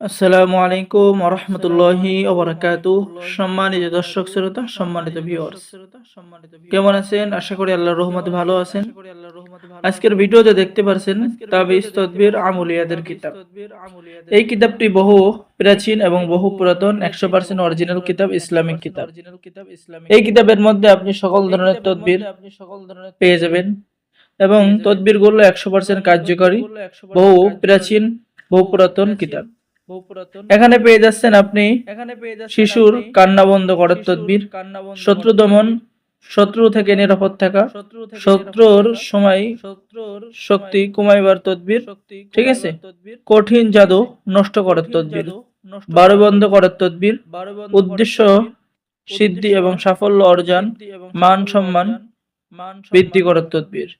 আসসালামু আলাইকুম রহমতুল্লাহি ওবরাকাতু। সম্মানিত দর্শক শ্রোতা সম্মানিত ভিউয়ার্স কেমন আছেন? আশা করি আল্লাহর রহমতে ভালো আছেন। আজকের ভিডিওতে দেখতে পারছেন তাবিজ তদবির আমুলিয়াদের কিতাব। এই কিতাবটি বহু প্রাচীন এবং বহু পুরাতন একশো পার্সেন্ট অরিজিনাল কিতাব ইসলামিক কিতাব। এই কিতাবের মধ্যে আপনি সকল ধরনের তদবির পেয়ে যাবেন এবং তদবিরগুলো একশো পার্সেন্ট কার্যকরী বহু প্রাচীন বহু পুরাতন কিতাব। এখানে পেয়ে যাচ্ছেন আপনি শিশুর কান্না বন্ধ করার তদবির শত্রু দমন শত্রু থেকে নিরাপদ থাকা শত্রুর সময় শক্তি কমাইবার তদবির ঠিক আছে? কঠিন জাদু নষ্ট করার তদবির বারো বন্ধ করার তদবির উদ্দেশ্য সিদ্ধি এবং সাফল্য অর্জন মান সম্মান বৃদ্ধি করার তদবির।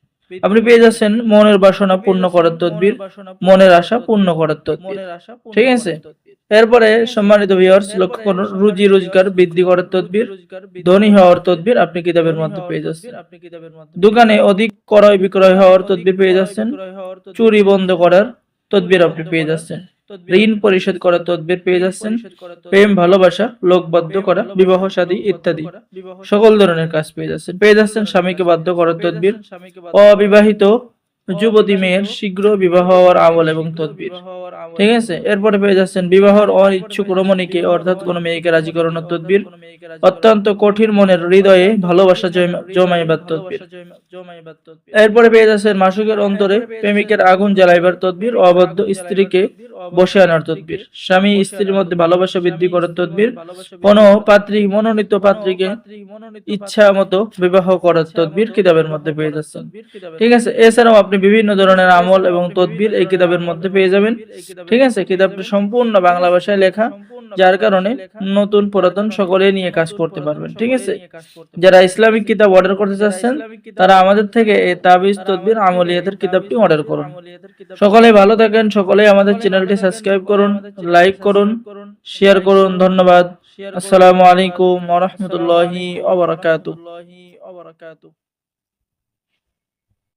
আপনি পেয়ে যাচ্ছেন মনের বাসনা পূর্ণ করার তদবির মনের আশা পূর্ণ করার তদবির। ঠিক আছে? এরপরে সম্মানিত ভিউয়ার্স লক্ষ্য করুন রুজি রোজগার বৃদ্ধি করার তদবির ধনী হওয়ার তদবির আপনি কিতাবের মধ্যে পেয়ে যাচ্ছেন। দোকানে অধিক ক্রয় বিক্রয় হওয়ার তদবির পেয়ে যাচ্ছেন। চুরি বন্ধ করার তদবির আপনি পেয়ে যাচ্ছেন। ঋণ পরিশোধ করার তদবির পেয়ে যাচ্ছেন। প্রেম ভালোবাসা লোকবদ্ধ করা বিবাহ শাদী ইত্যাদি। সকল ধরনের কাজ পেয়ে যাচ্ছেন। পেয়ে যাচ্ছেন স্বামীকে বাধ্য করার তদবির। অবিবাহিত যুবতী মেয়ের শীঘ্র বিবাহ হওয়ার আমল এবং তদবির। ঠিক আছে? এরপরে পেয়ে যাচ্ছেন বিবাহর অনিচ্ছুক রমণীকে অর্থাৎ কোনো মেয়েকে রাজি করানোর তদবির। অত্যন্ত কঠিন মনের হৃদয়ে ভালোবাসা জমা- জমাইবার তদবির। এরপরে পেয়ে যাচ্ছেন মাসুকের অন্তরে প্রেমিকের আগুন জ্বালাইবার তদবির। অবাধ্য স্ত্রীকে বসে আনার তদবির। স্বামী স্ত্রীর মধ্যে ভালোবাসা বৃদ্ধি করার তদবির। কোন পাত্রী মনোনীত পাত্রীকে ইচ্ছা মতো বিবাহ করার তদবির কিতাবের মধ্যে পেয়ে যাচ্ছেন। ঠিক আছে এছাড়াও আপনি বিভিন্ন ধরনের আমল এবং তদবির এই কিতাবের মধ্যে পেয়ে যাবেন। ঠিক আছে কিতাবটি সম্পূর্ণ বাংলা ভাষায় লেখা। যার কারণে নতুন পুরাতন সকলে নিয়ে কাজ করতে পারবেন ঠিক আছে? যারা ইসলামিক কিতাব অর্ডার করতে চাচ্ছেন তারা আমাদের থেকে এই তাবিজ তদবির আমলিয়াতের কিতাবটি অর্ডার করুন। সকলে ভালো থাকেন সকলে আমাদের চ্যানেলটি সাবস্ক্রাইব করুন লাইক করুন শেয়ার করুন ধন্যবাদ। আসসালামু আলাইকুম ওয়া রাহমাতুল্লাহি ওয়া বারাকাতুহু।